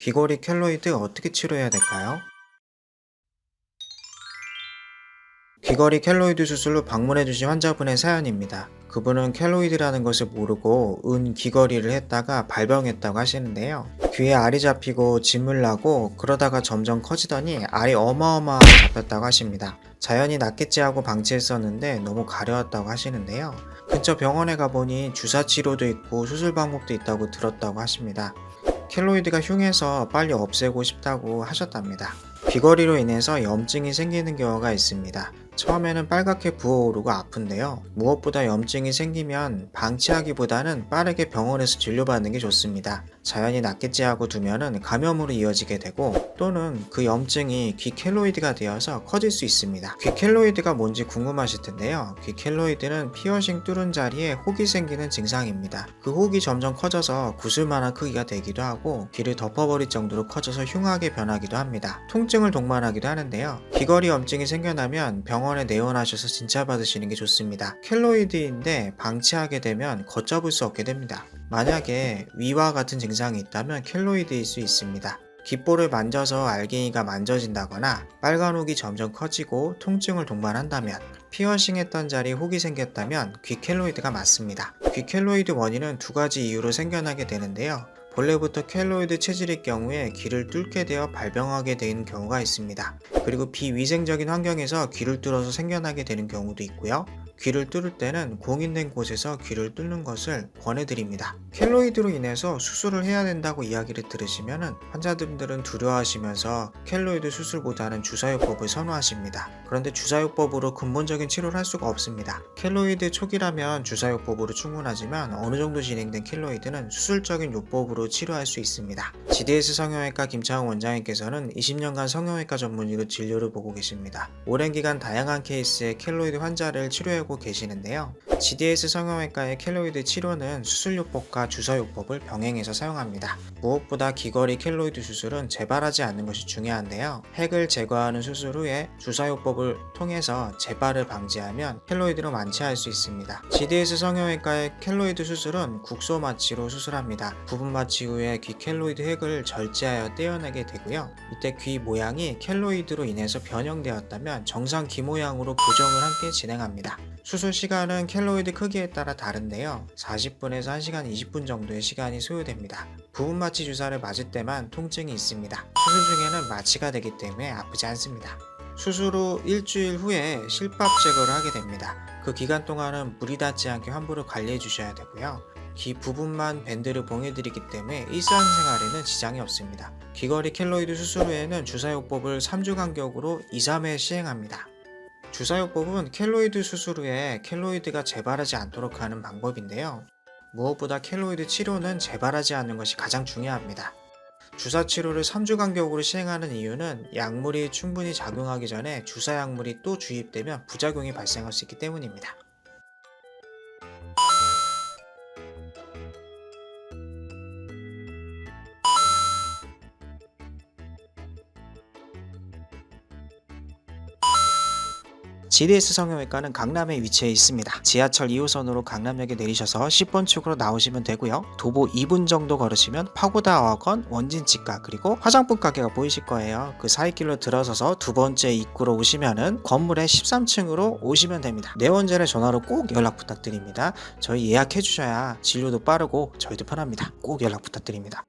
귀걸이 켈로이드 어떻게 치료해야 될까요? 귀걸이 켈로이드 수술로 방문해주신 환자분의 사연입니다. 그분은 켈로이드라는 것을 모르고 은 귀걸이를 했다가 발병했다고 하시는데요. 귀에 알이 잡히고 진물 나고 그러다가 점점 커지더니 알이 어마어마하게 잡혔다고 하십니다. 자연히 낫겠지 하고 방치했었는데 너무 가려웠다고 하시는데요. 근처 병원에 가보니 주사 치료도 있고 수술 방법도 있다고 들었다고 하십니다. 켈로이드가 흉해서 빨리 없애고 싶다고 하셨답니다. 귀걸이로 인해서 염증이 생기는 경우가 있습니다. 처음에는 빨갛게 부어오르고 아픈데요. 무엇보다 염증이 생기면 방치하기보다는 빠르게 병원에서 진료받는 게 좋습니다. 자연히 낫겠지 하고 두면은 감염으로 이어지게 되고 또는 그 염증이 귀 켈로이드가 되어서 커질 수 있습니다. 귀 켈로이드가 뭔지 궁금하실 텐데요. 귀 켈로이드는 피어싱 뚫은 자리에 혹이 생기는 증상입니다. 그 혹이 점점 커져서 구슬만한 크기가 되기도 하고 귀를 덮어버릴 정도로 커져서 흉하게 변하기도 합니다. 통증을 동반하기도 하는데요. 귀걸이 염증이 생겨나면 병원 에 내원하셔서 진찰 받으시는 게 좋습니다. 켈로이드인데 방치하게 되면 걷잡을 수 없게 됩니다. 만약에 위와 같은 증상이 있다면 켈로이드일 수 있습니다. 귓볼을 만져서 알갱이가 만져진다거나 빨간 혹이 점점 커지고 통증을 동반한다면 피어싱 했던 자리에 혹이 생겼다면 귀 켈로이드가 맞습니다. 귀 켈로이드 원인은 두 가지 이유로 생겨나게 되는데요. 본래부터 켈로이드 체질일 경우에 귀를 뚫게 되어 발병하게 되는 경우가 있습니다. 그리고 비위생적인 환경에서 귀를 뚫어서 생겨나게 되는 경우도 있고요. 귀를 뚫을 때는 공인된 곳에서 귀를 뚫는 것을 권해드립니다. 켈로이드로 인해서 수술을 해야 된다고 이야기를 들으시면 환자분들은 두려워하시면서 켈로이드 수술보다는 주사요법을 선호하십니다. 그런데 주사요법으로 근본적인 치료를 할 수가 없습니다. 켈로이드 초기라면 주사요법으로 충분하지만 어느 정도 진행된 켈로이드는 수술적인 요법으로 치료할 수 있습니다. GDS 성형외과 김창훈 원장님께서는 20년간 성형외과 전문의로 진료를 보고 계십니다. 오랜 기간 다양한 케이스의 켈로이드 환자를 치료 하고 계시는데요. GDS 성형외과의 켈로이드 치료는 수술요법과 주사요법을 병행해서 사용합니다. 무엇보다 귀걸이 켈로이드 수술은 재발하지 않는 것이 중요한데요. 핵을 제거하는 수술 후에 주사요법을 통해서 재발을 방지하면 켈로이드를 완치할 수 있습니다. GDS 성형외과의 켈로이드 수술은 국소 마취로 수술합니다. 부분 마취 후에 귀 켈로이드 핵을 절제하여 떼어내게 되고요. 이때 귀 모양이 켈로이드로 인해서 변형되었다면 정상 귀 모양으로 교정을 함께 진행합니다. 수술 시간은 켈로이드 크기에 따라 다른데요. 40분에서 1시간 20분 정도의 시간이 소요됩니다. 부분 마취 주사를 맞을 때만 통증이 있습니다. 수술 중에는 마취가 되기 때문에 아프지 않습니다. 수술 후 일주일 후에 실밥 제거를 하게 됩니다. 그 기간 동안은 물이 닿지 않게 환부를 관리해 주셔야 되고요. 귀 부분만 밴드를 봉해드리기 때문에 일상생활에는 지장이 없습니다. 귀걸이 켈로이드 수술 후에는 주사요법을 3주 간격으로 2, 3회 시행합니다. 주사요법은 켈로이드 수술 후에 켈로이드가 재발하지 않도록 하는 방법인데요. 무엇보다 켈로이드 치료는 재발하지 않는 것이 가장 중요합니다. 주사 치료를 3주 간격으로 시행하는 이유는 약물이 충분히 작용하기 전에 주사 약물이 또 주입되면 부작용이 발생할 수 있기 때문입니다. GDS 성형외과는 강남에 위치해 있습니다. 지하철 2호선으로 강남역에 내리셔서 10번 출구로 나오시면 되고요. 도보 2분 정도 걸으시면 파고다 어학원 원진치과 그리고 화장품 가게가 보이실 거예요. 그 사이길로 들어서서 두 번째 입구로 오시면은 건물의 13층으로 오시면 됩니다. 내원전에 전화로 꼭 연락 부탁드립니다. 저희 예약해 주셔야 진료도 빠르고 저희도 편합니다. 꼭 연락 부탁드립니다.